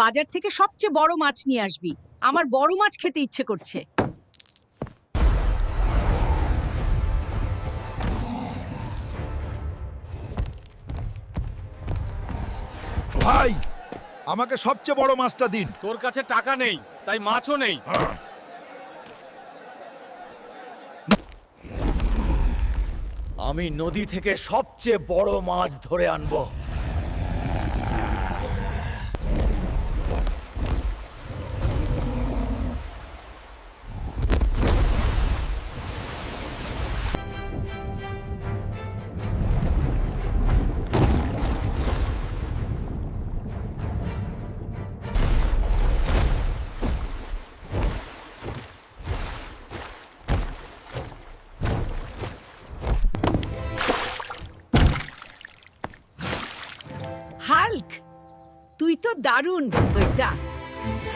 বাজার থেকে সবচেয়ে বড় মাছ নিয়ে আসবি। আমার বড় মাছ খেতে ইচ্ছে করছে। ভাই আমাকে সবচেয়ে বড় মাছটা দিন। তোর কাছে টাকা নেই তাই মাছও নেই। আমি নদী থেকে সবচেয়ে বড় মাছ ধরে আনব। হাল্ক তুই তো দারুণ বৈদা